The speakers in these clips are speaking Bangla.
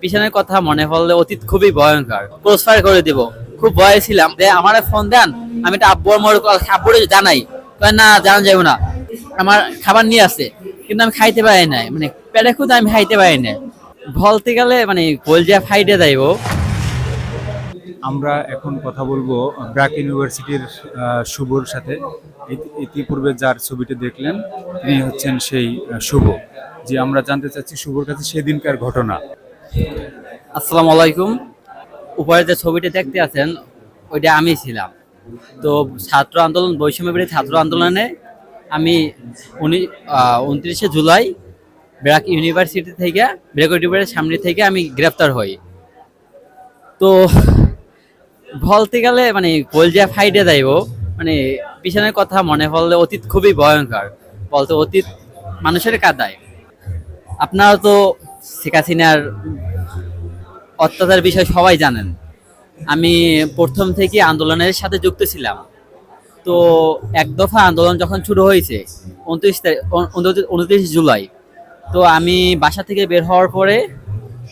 পিছনের কথা মনে পড়লে অতীত খুবই ভয়ঙ্কর। ক্লোজ ফায়ার করে দিব। খুব ভয়ে ছিলাম যে আমার ফোন দেন, আমি এটা আব্বুর মোর আব্বুরে জানাই। না, জানা যাবে না। আমার খাবার নিয়ে আসে কিন্তু আমি খাইতে পারি নাই। মানে পেটে খুদ আমি খাইতে পারি না বলতে গেলে মানে কলজা ফাইটে যাইবো। আমরা এখন কথা বলব ব্র্যাক ইউনিভার্সিটির শুভর সাথে। ইতিপূর্বে যার ছবিটি দেখলেন, তিনি হচ্ছেন সেই শুভ। যে আমরা জানতে চাচ্ছি শুভর কাছে সেদিনকার ঘটনা। আসসালামু আলাইকুম। উপরে যে ছবিটা দেখতে আছেন, ওইটা আমি ছিলাম। তো ছাত্র আন্দোলন বৈষম্য বিরোধী ছাত্র আন্দোলনে আমি উনি উনত্রিশে জুলাই ব্র্যাক ইউনিভার্সিটি থেকে ব্র্যাক ইউনিভার্সিটির সামনে থেকে আমি গ্রেফতার হই। তো বলতে গেলে মানে কলজা ফাইটে যাইব মানে পিছনের কথা মনে পড়লে অতীত খুবই ভয়ঙ্কর। বলতে অতীত মানুষের কাদায়। আপনারা তো শেখ হাসিনার অত্যাচার বিষয় সবাই জানেন। আমি প্রথম থেকে আন্দোলনের সাথে যুক্ত ছিলাম। তো এক দফা আন্দোলন যখন শুরু হয়েছে, উনত্রিশ তারিখ উনত্রিশ জুলাই, তো আমি বাসা থেকে বের হওয়ার পরে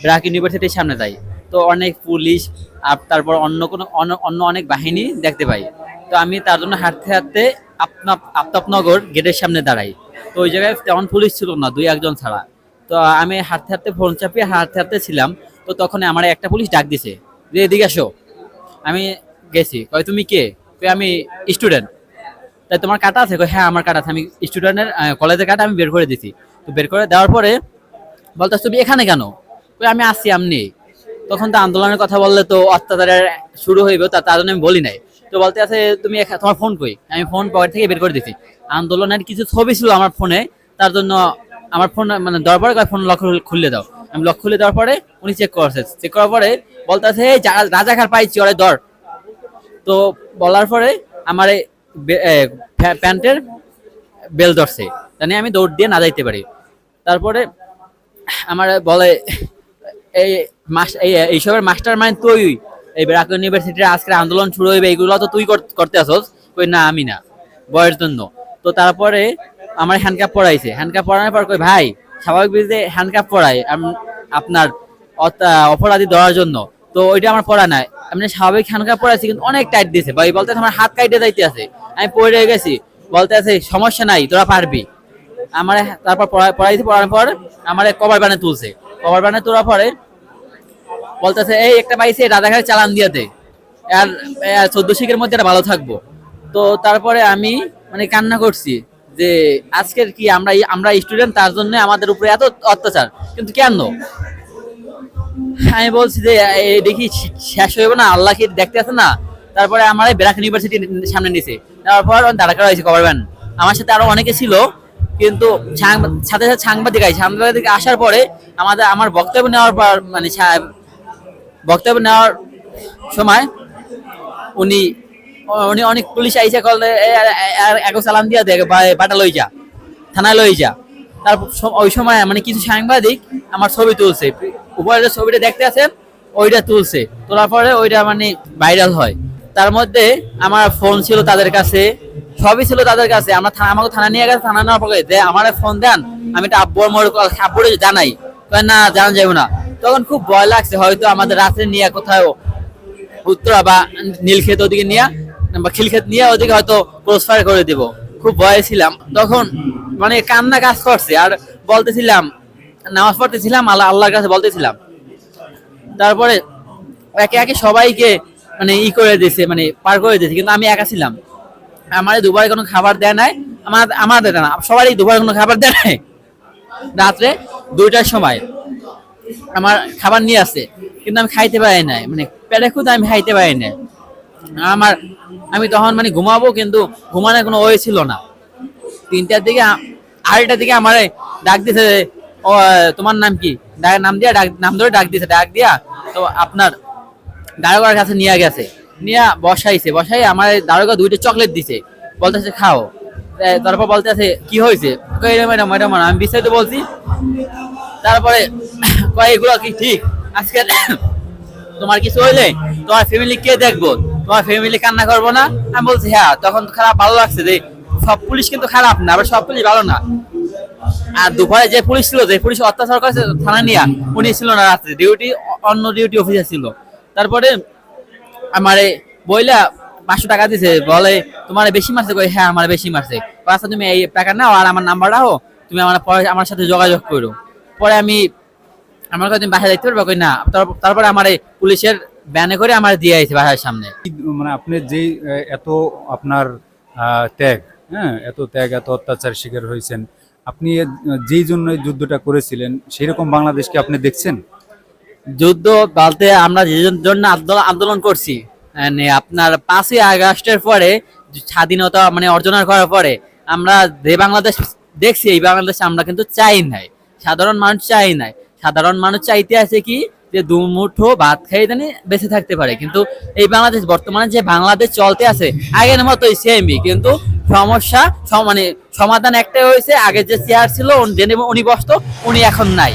ব্রাক ইউনিভার্সিটির সামনে যাই। তো অনেক পুলিশ, আর তারপর অন্য কোনো অন্য- অনেক বাহিনী দেখতে পাই। তো আমি তার জন্য হাঁটতে হাঁটতে আপনা আফতাবনগর গেটের সামনে দাঁড়াই। তো ওই জায়গায় তেমন পুলিশ ছিল না, দুই একজন ছাড়া। তো আমি হাঁটতে হাঁটতে ফোন চাপিয়ে হাঁটতে হাঁটতে ছিলাম। তো তখন আমার একটা পুলিশ ডাক দিছে, যে, এদিকে আসো। আমি গেছি, কয়, তুমি কে? আমি স্টুডেন্ট। তাই তোমার কাটা আছে? হ্যাঁ আমার কাটা আছে, আমি স্টুডেন্টের কলেজের কাটা আমি বের করে দিছি। তো বের করে দেওয়ার পরে বলতে তুমি এখানে কেন? আমি আসছি আমনি তখন তো আন্দোলনের কথা বললে তো অত্যাচারের শুরু হইবে, তা, তার জন্য আমি বলি নাই। তো বলতে আছে, তুমি তোমার ফোন কই? আমি ফোন পকেট থেকে বের করে দিছি। আন্দোলনের কিছু ছবি ছিল আমার ফোনে, তার জন্য আমার ফোন মানে কয়, ফোন লক খুলে দাও। আমি লক খুলে দেওয়ার পরে উনি চেক করছে। চেক করার পরে বলতে আছে "এই যা- রাজাকার পাইছি, ওরে ধর। তো বলার পরে আমার প্যান্টের বেল ধরছে। জানি আমি দৌড় দিয়ে না যাইতে পারি। তারপরে আমার বলে, এই এইসবের মাস্টার মাইন্ড তুই। এই ব্রাক ইউনিভার্সিটির আজকের আন্দোলন শুরু হইবে, এগুলো তো তুই করতে আসস। কই, না, আমি না বয়ের জন্য। তো তারপরে আমার হ্যান্ডকাপ পড়াইছে হ্যান্ডকাপ পড়ানোর পর কই, ভাই, স্বাভাবিক বিধে হ্যান্ডকাপ পড়াই আপনার অপরাধী ধরার জন্য। তো ওইটা আমার পড়া নাই। আমি স্বাভাবিক হ্যান্ডকাপ পড়াইছি, কিন্তু অনেক টাইট দিয়েছে। ভাই, বলতে আমার হাত কাইটে যাইতে আছে। আমি পড়ে গেছি। বলতে আছে, সমস্যা নাই, তোরা পারবি। আমার তারপর পড়া- পড়াইতে পড়ানোর পর আমার কভার বানে তুলছে। কভার বানে তোলার পরে বলতেছে এই, একটা পাইছে রাধাঘাট চালান দিয়াতে আর চোদ্দ শিখের মধ্যে এটা ভালো থাকব। তো তারপরে আমি মানে কান্না করছি। যে আজকের কি আমরা আমরা স্টুডেন্ট তার জন্য আমাদের উপরে এত অত্যাচার। কিন্তু কেন? আমি বলছি যে দেখি শেষ হইব না, আল্লাহ কি দেখতে আছে না? তারপরে আমার ব্রাক ইউনিভার্সিটির সামনে নিছে। তারপর দাঁড়া হয়েছে কভার আমার সাথে আরও অনেকে ছিল, কিন্তু সাথে সাথে সাংবাদিক আই সাংবাদিক আসার পরে আমাদের আমার বক্তব্য নেওয়ার পর মানে বক্তব্য নেওয়ার সময় উনি উনি অনেক পুলিশ আইসা কল এক চালান দিয়া দেখ বাটা লই যা থানায় লই যা তারপর ওই সময় মানে কিছু সাংবাদিক আমার ছবি তুলছে। উপরে ছবিটা দেখতে আছেন, ওইটা তুলছে। তোলার পরে ওইটা মানে ভাইরাল হয়। তার মধ্যে আমার ফোন ছিল তাদের কাছে, সবই ছিল তাদের কাছে। আমরা থানা, আমাকে থানা নিয়ে গেছে, থানা নেওয়ার পরে আমার ফোন দেন, আমি এটা আব্বুর মোর আব্বুরে জানাই। না, জানা যাবে না। তখন খুব ভয় লাগছে, হয়তো আমাদের রাত্রে নিয়ে কোথাও উত্তরা বা নীলক্ষেত ওদিকে নিয়ে বা খিলক্ষেত নিয়ে ওদিকে হয়তো ক্রস ফায়ার করে দিব। খুব ভয়ে ছিলাম। তখন মানে কান্না কাজ করছে। আর বলতেছিলাম, নামাজ পড়তেছিলাম, আল্লাহ আল্লাহর কাছে বলতেছিলাম। তারপরে একে একে সবাইকে মানে ই করে দিয়েছে মানে পার করে দিয়েছে কিন্তু আমি একা ছিলাম। আমার দুবারে কোনো খাবার দেয় নাই। আমার আমার দেয় না, সবারই দুবারে কোনো খাবার দেয় নাই। রাত্রে দুইটার সময় আমার খাবার নিয়ে আসে। কিন্তু আমি খাইতে পারি নাই। মানে পেটে খুদ আমি খাইতে পারি নাই। আমার, আমি তখন মানে ঘুমাবো, কিন্তু ঘুমানোর কোনো ওয়ে ছিল না। তিনটার দিকে আড়াইটার দিকে আমার ডাক দিছে ও তোমার নাম কি? নাম দিয়া ডাক, নাম ধরে ডাক দিছে, ডাক দিয়া তো আপনার দারোগার কাছে নিয়ে গেছে। নিয়ে বসাইছে বসাই আমার দারোগা দুইটা চকলেট দিছে। বলতেছে, খাও। তারপর বলতেছে, কি হয়েছে? ম্যাডাম ম্যাডাম, আমি বিস্তারিত বলছি। তারপরে কয়, এগুলো কি ঠিক? আজকে তোমার কিছু হইলে তোমার ফ্যামিলি কে দেখব? তোমার ফ্যামিলি কান্না করব না। আমি বলছি হ্যাঁ তখন খারাপ, ভালো লাগছে যে সব পুলিশ কিন্তু খারাপ না, আবার সব পুলিশ ভালো না। আর দুপুরে যে পুলিশ ছিল, যে পুলিশ অত্যাচার করেছে থানা নিয়ে, উনি ছিল না রাত্রে ডিউটি অন্য ডিউটি অফিসে ছিল। তারপরে আমার বইলা পাঁচশো টাকা দিছে, বলে, তোমার বেশি মারছে? কই হ্যাঁ আমার বেশি মারছে। আচ্ছা তুমি এই টাকা নাও আর আমার নাম্বার রাখো, তুমি আমার পরে আমার সাথে যোগাযোগ করো। পরে আমি, আমার কাছে তুমি বাসায় দেখতে পারবে? কই না। তারপরে আমার এই পুলিশের ব্যানে করে আমার দিয়ে আইছে বাসার সামনে। মানে আপনি আহ, এত আপনার ত্যাগ হ্যাঁ এত ত্যাগ এত অত্যাচার শিকার হয়েছেন আপনি যেই জন্য যুদ্ধটা করেছিলেন সেই রকম বাংলাদেশকে আপনি দেখছেন? যুদ্ধ বলতে আমরা যে জন্য আন্দোলন আন্দোলন করছি মানে আপনার পাঁচই আগস্টের পরে স্বাধীনতা মানে অর্জন করার পরে আমরা যে বাংলাদেশ দেখছি এই বাংলাদেশ আমরা কিন্তু চাই নাই। সাধারণ মানুষ চাই নাই। সাধারণ মানুষ চাইতে আছে কি যে দু মুঠো ভাত খাই জানি বেঁচে থাকতে পারে। কিন্তু এই বাংলাদেশ বর্তমানে যে বাংলাদেশ চলতে আছে, আগের মতোই সেমই কিন্তু সমস্যা, সম- মানে সমাধান একটাই হয়েছে আগে যে চেয়ার ছিল উনি বসতো, উনি এখন নাই।